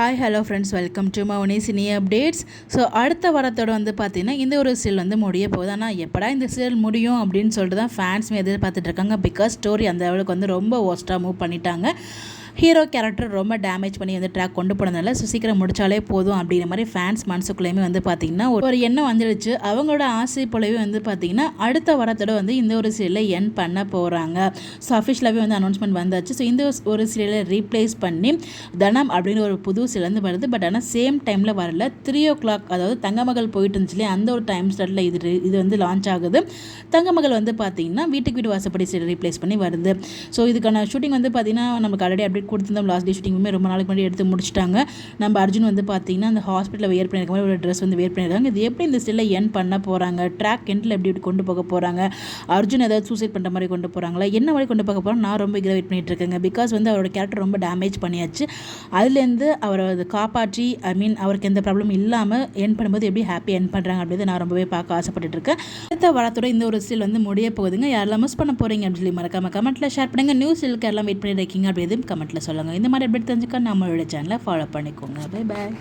Hi hello friends welcome to Mouni cine updates so அடுத்த வாரத்தோட வந்து பார்த்தீங்கன்னா இந்த ஒரு சீரியல் வந்து முடிய போகுது. ஆனால் எப்படா இந்த சீரியல் முடியும் அப்படின்னு சொல்லிட்டு தான் ஃபேன்ஸ் எதிர்பார்த்துட்டு இருக்காங்க. பிகாஸ் ஸ்டோரி அந்த அளவுக்கு வந்து ரொம்ப ஒஸ்ட்டாக மூவ் பண்ணிட்டாங்க. ஹீரோ கேரக்டர் ரொம்ப டேமேஜ் பண்ணி வந்து ட்ராக் கொண்டு போனதுனால ஸோ சீக்கிரம் முடிச்சாலே போதும் அப்படிங்கிற மாதிரி ஃபேன்ஸ் மனசுக்குள்ளேயுமே வந்து பார்த்தீங்கன்னா ஒரு எண்ணம் வந்துடுச்சு அவங்களோட ஆசை போலவே வந்து பார்த்திங்கன்னா அடுத்த வாரத்தோட வந்து இந்த ஒரு சீரியலை என் பண்ண போகிறாங்க ஸோ அஃபிஷியலாகவே வந்து அனௌன்ஸ்மெண்ட் வந்தாச்சு. ஸோ இந்த ஒரு சீரியலை ரீப்ளேஸ் பண்ணி தனம் அப்படின்னு ஒரு புது சீரியல் வந்து வருது. பட் ஆனால் சேம் டைமில் வரல. த்ரீ ஓ கிளாக் அதாவது தங்கமகள் போயிட்டு இருந்துச்சுலே அந்த ஒரு டைம் ஸ்லாட்டில் இது இது வந்து லான்ச் ஆகுது. தங்கமகள் வந்து பார்த்திங்கன்னா வீட்டுக்கு வீடு வாசப்படி சீரியல் ரீப்ளேஸ் பண்ணி வருது. ஸோ இதுக்கான ஷூட்டிங் வந்து பார்த்திங்கன்னா நமக்கு ஆல்ரெடி அப்டேட் கொடுத்துருந்தோம் லாஸ்ட் டே ஷூட்டிங்குமே ரொம்ப நாளைக்கு முன்னாடி எடுத்து முடிச்சிட்டாங்க. நம்ம அர்ஜுன் வந்து பார்த்தீங்கன்னா அந்த ஹாஸ்பிட்டலில் வேர் பண்ணியிருக்க மாதிரி ஒரு ட்ரெஸ் வந்து வேர் பண்ணியிருக்காங்க இது எப்படி இந்த ஸ்டில்ல என் பண்ண போகிறாங்க ட்ராக் எண்டில் எப்படி எப்படி கொண்டு போக போகிறாங்க அர்ஜுன் ஏதாவது சூசைட் பண்ணுற மாதிரி கொண்டு போகிறாங்களா என்ன மாதிரி கொண்டு போக போகிறோம் நான் ரொம்ப இதில் வெயிட் பண்ணிட்டு இருக்கேங்க. பிகாஸ் வந்து அவரோட கேரக்டர் ரொம்ப டேமேஜ் பண்ணியாச்சு. அதுலேருந்து அவரை அது காப்பாற்றி ஐ மீன் அவருக்கு எந்த ப்ராப்ளம் இல்லாமல் என் பண்ணும்போது எப்படி ஹாப்பி என் பண்ணுறாங்க அப்படின்றத நான் ரொம்பவே பார்க்க ஆசைப்பட்டு இருக்கேன். அடுத்த வாரத்தோட இந்த ஒரு ஸ்டில் வந்து முடிய போகுதுங்க. யாரெல்லாம் மிஸ் பண்ண போகிறீங்க அப்படின்னு சொல்லி மறக்காம கமெண்ட்டில் ஷேர் பண்ணுங்கள் நியூஸ் எல்லாம் வெயிட் பண்ணி இருக்கீங்க அப்படி எதுவும் கமெண்ட்டில் சொல்லுங்கள் இந்த மாதிரி எப்படி தெரிஞ்சுக்க நம்மளோட சேனலை ஃபாலோ பண்ணிக்கோங்க. Bye bye